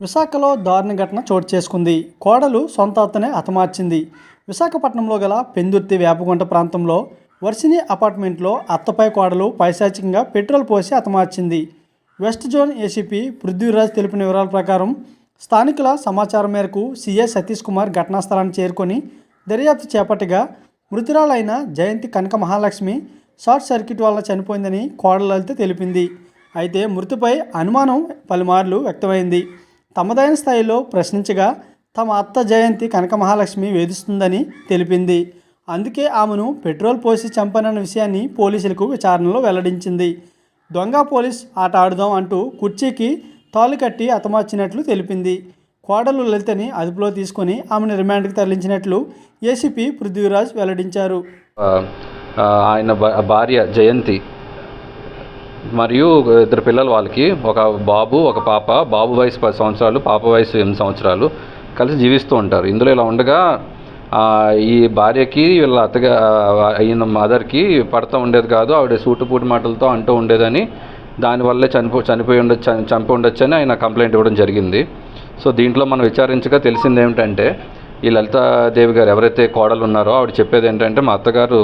విశాఖలో దారుణ ఘటన చోటు చేసుకుంది. కోడలు సొంత అత్తనే హతమార్చింది. విశాఖపట్నంలో గల పెందుర్తి వేపగుంట ప్రాంతంలో వర్షిని అపార్ట్మెంట్లో అత్తపై కోడలు పైశాచికంగా పెట్రోల్ పోసి హతమార్చింది. వెస్ట్ జోన్ ఏసీపీ పృథ్వీరాజ్ తెలిపిన వివరాల ప్రకారం స్థానికుల సమాచారం మేరకు సీఏ సతీష్ కుమార్ ఘటనా స్థలాన్ని చేరుకొని దర్యాప్తు చేపట్టగా మృతురాలైన జయంతి కనక మహాలక్ష్మి షార్ట్ సర్క్యూట్ వల్ల చనిపోయిందని కోడలలిత తెలిపింది. అయితే మృతిపై అనుమానం పలుమార్లు వ్యక్తమైంది. తమదైన స్థాయిలో ప్రశ్నించగా తమ అత్త జయంతి కనక మహాలక్ష్మి వేధిస్తుందని తెలిపింది. అందుకే ఆమెను పెట్రోల్ పోసి చంపనన్న విషయాన్ని పోలీసులకు విచారణలో వెల్లడించింది. దొంగ పోలీస్ ఆట ఆడుదాం అంటూ కుర్చీకి తాలు కట్టి అతమార్చినట్లు తెలిపింది. కోడలు లలితని అదుపులో తీసుకొని ఆమెను రిమాండ్కి తరలించినట్లు ఏసీపీ పృథ్వీరాజ్ వెల్లడించారు. ఆయన భార్య జయంతి మరియు ఇద్దరు పిల్లలు వాళ్ళకి ఒక బాబు ఒక పాప బాబు వయసు పది సంవత్సరాలు పాప వయసు ఎనిమిది సంవత్సరాలు కలిసి జీవిస్తూ ఉంటారు. ఇందులో ఇలా ఉండగా ఈ భార్యకి వీళ్ళ అత్తగా అయిన మదర్కి పడతా ఉండేది కాదు ఆవిడ సూటుపూటి మాటలతో అంటూ ఉండేదని దానివల్లే చనిపో చనిపోయి ఉండొచ్చు చంపి ఉండొచ్చు అని ఆయన కంప్లైంట్ ఇవ్వడం జరిగింది. సో దీంట్లో మనం విచారించగా తెలిసింది ఏమిటంటే ఈ లలితాదేవి గారు ఎవరైతే కోడలు ఉన్నారో ఆవిడ చెప్పేది ఏంటంటే మా అత్తగారు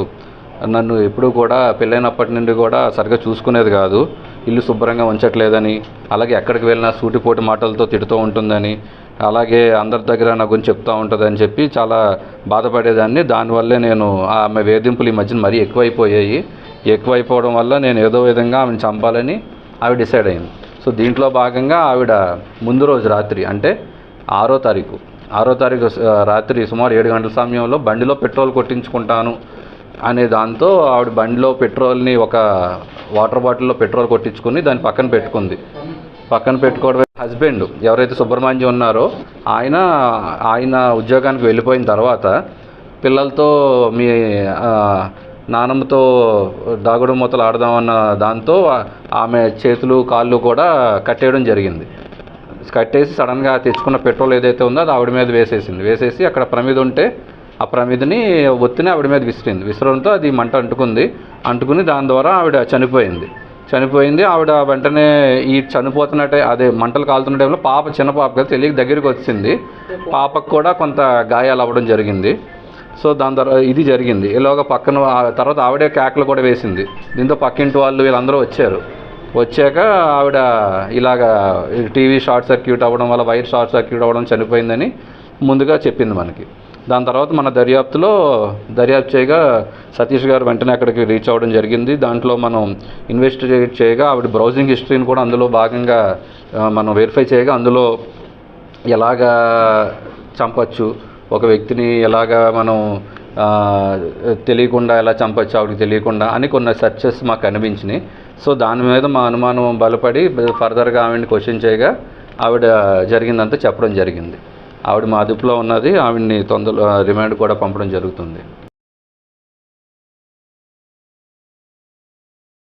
నన్ను ఎప్పుడూ కూడా పెళ్ళైనప్పటి నుండి కూడా సరిగ్గా చూసుకునేది కాదు. ఇల్లు శుభ్రంగా ఉంచట్లేదని అలాగే ఎక్కడికి వెళ్ళినా సూటిపోటి మాటలతో తిడుతూ ఉంటుందని అలాగే అందరి దగ్గర నా గురించి చెప్తూ ఉంటుందని చెప్పి చాలా బాధపడేదాన్ని. దానివల్లే నేను ఆమె వేధింపులు ఈ మధ్యన మరీ ఎక్కువైపోయాయి. ఎక్కువైపోవడం వల్ల నేను ఏదో విధంగా ఆమెను చంపాలని ఆవిడ డిసైడ్ అయింది. సో దీంట్లో భాగంగా ఆవిడ ముందు రోజు రాత్రి అంటే ఆరో తారీఖు ఆరో తారీఖు రాత్రి సుమారు ఏడు గంటల సమయంలో బండిలో పెట్రోల్ కొట్టించుకుంటాను అనే దాంతో ఆవిడ బండిలో పెట్రోల్ని ఒక వాటర్ బాటిల్లో పెట్రోల్ కొట్టించుకుని దాన్ని పక్కన పెట్టుకుంది. పక్కన పెట్టుకోవడం హస్బెండ్. ఎవరైతే సుబ్రహ్మణ్యం ఉన్నారో ఆయన ఆయన ఉద్యోగానికి వెళ్ళిపోయిన తర్వాత పిల్లలతో మీ నానమ్మతో దాగుడు మూతలు ఆడదామన్న దాంతో ఆమె చేతులు కాళ్ళు కూడా కట్టేయడం జరిగింది. కట్టేసి సడన్గా తెచ్చుకున్న పెట్రోల్ ఏదైతే ఉందో అది ఆవిడ మీద వేసేసింది. వేసేసి అక్కడ ప్రమిద ఉంటే ఆ ప్రమిదిని ఒత్తిని ఆవిడ మీద విసిరింది. విసరడంతో అది మంట అంటుకుంది. అంటుకుని దాని ద్వారా ఆవిడ చనిపోయింది. చనిపోయింది. ఆవిడ వెంటనే ఈ చనిపోతున్నట్టే అదే మంటలు కాలుతున్న టైంలో పాప చిన్న పాప కదా తెలియక దగ్గరికి వచ్చింది. పాపకు కూడా కొంత గాయాలు అవ్వడం జరిగింది. సో దాని తర్వాత ఇది జరిగింది. ఇలాగ పక్కన ఆ తర్వాత ఆవిడే కేకలు కూడా వేసింది. దీంతో పక్కింటి వాళ్ళు వీళ్ళందరూ వచ్చారు. వచ్చాక ఆవిడ ఇలాగా టీవీ షార్ట్ సర్క్యూట్ అవ్వడం వల్ల వైర్ షార్ట్ సర్క్యూట్ అవ్వడం చనిపోయిందని ముందుగా చెప్పింది మనకి. దాని తర్వాత మన దర్యాప్తులో దర్యాప్తు చేయగా సతీష్ గారు వెంటనే అక్కడికి రీచ్ అవ్వడం జరిగింది. దాంట్లో మనం ఇన్వెస్టిగేట్ చేయగా ఆవిడ బ్రౌజింగ్ హిస్టరీని కూడా అందులో భాగంగా మనం వెరిఫై చేయగా అందులో ఎలాగా చంపచ్చు ఒక వ్యక్తిని ఎలాగా మనం తెలియకుండా ఎలా చంపచ్చు ఆవిడకి తెలియకుండా అని కొన్ని సెర్చెస్ మాకు కనిపించినాయి సో దాని మీద మా అనుమానం బలపడి ఫర్దర్గా ఆవిడని క్వశ్చన్ చేయగా ఆవిడ జరిగిందంతా చెప్పడం జరిగింది. ఆవిడ మా అదుపులో ఉన్నది ఆవిడని తొందరలో రిమాండ్ కూడా పంపడం జరుగుతుంది.